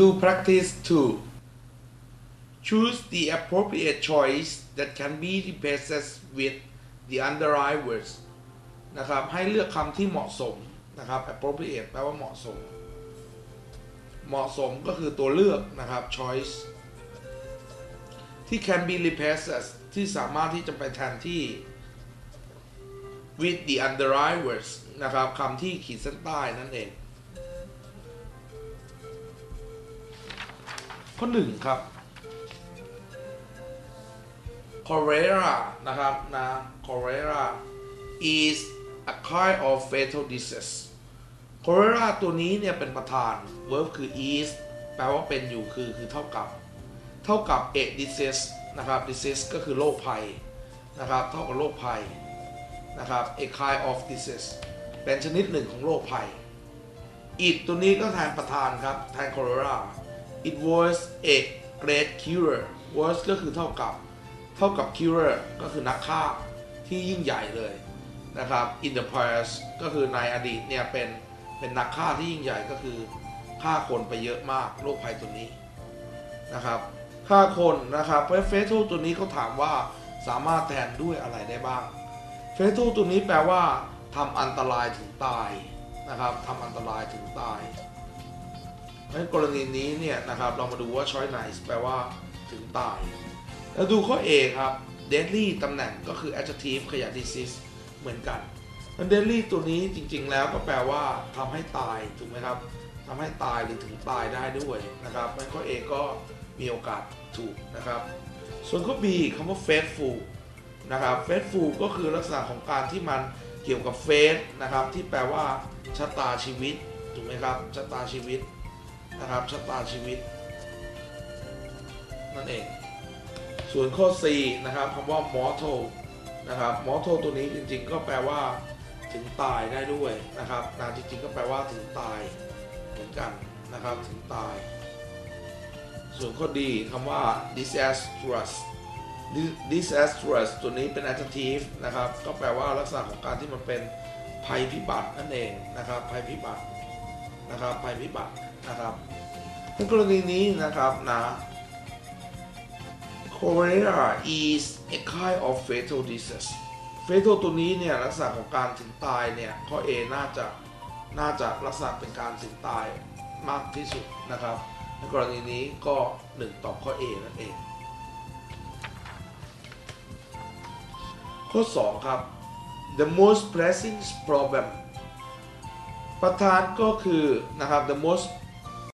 do practice to choose the appropriate choice that can be replaced with the underlying words นะครับให้เลือกคำที่เหมาะสมนะครับ appropriate แปลว่าเหมาะสม เหมาะสมก็คือตัวเลือกนะครับ choice ที่ can be replaced ที่สามารถที่จะไปแทนที่ with the underlying words นะครับคำที่ขีดเส้นใต้นั่นเอง ข้อหนึ่งครับ cholera นะครับนะ cholera is a kind of fatal disease cholera ตัวนี้เนี่ยเป็นประธาน verb คือ is แปลว่าเป็นอยู่คือคือเท่ากับ เท่ากับ a disease นะครับ disease ก็คือโรคภัยนะครับ เท่ากับโรคภัยนะครับ a kind of disease เป็นชนิดหนึ่งของโรคภัย it ตัวนี้ก็แทนประธานครับ แทน cholera it was a great cure was ก็คือเท่ากับเท่ากับ cure ก็คือนักฆ่าที่ยิ่งใหญ่เลยนะครับ in the past ก็คือในอดีตเนี่ยเป็นเป็นนักฆ่าที่ยิ่งใหญ่ก็คือฆ่าคนไปเยอะมากโรคภัยตัวนี้นะครับฆ่าคนนะครับเพราะเฟส a ตัวนี้เขาถามว่าสามารถแทนด้วยอะไรได้บ้างเฟส a ตัวนี้แปลว่าทำอันตรายถึงตายนะครับทำอันตรายถึงตาย ในกรณีนี้เนี่ยนะครับเรามาดูว่า choice nice แปลว่าถึงตาย แล้วดูข้อ A ครับ deadly ตำแหน่งก็คือ adjective ขยาย disease เหมือนกันมัน deadly ตัวนี้จริงๆแล้วก็แปลว่าทำให้ตายถูกไหมครับทำให้ตายหรือถึงตายได้ด้วยนะครับงั้นข้อ A ก็มีโอกาสถูกนะครับ ส่วนข้อ B คำว่า faithful นะครับ faithful ก็คือลักษณะของการที่มันเกี่ยวกับ faith นะครับที่แปลว่าชะตาชีวิตถูกไหมครับชะตาชีวิต นะครับชะตาชีวิต นั่นเอง ส่วนข้อ C นะครับคำว่า mortal นะครับ mortal ตัวนี้จริงๆ ก็แปลว่าถึงตายได้ด้วยนะครับนะจริงๆ ก็แปลว่าถึงตายเหมือนกันนะครับถึงตาย ส่วนข้อดีคำว่า disastrous disastrous ตัวนี้เป็น adjective นะครับ ก็แปลว่าลักษณะของการที่มันเป็นภัยพิบัตินั่นเองนะครับ ภัยพิบัตินะครับ ภัยพิบัติ นะครับในกรณีนี้นะครับนะ cholera is a kind of fatal disease fatal ตัวนี้เนี่ยลักษณะของการถึงตายเนี่ยข้อ A น่าจะน่าจะลักษณะเป็นการถึงตายมากที่สุดนะครับ ในกรณีนี้ก็ 1 ตอบข้อ A นั่นเอง ข้อ 2 ครับ the most pressing problem ประธานก็คือนะครับ the most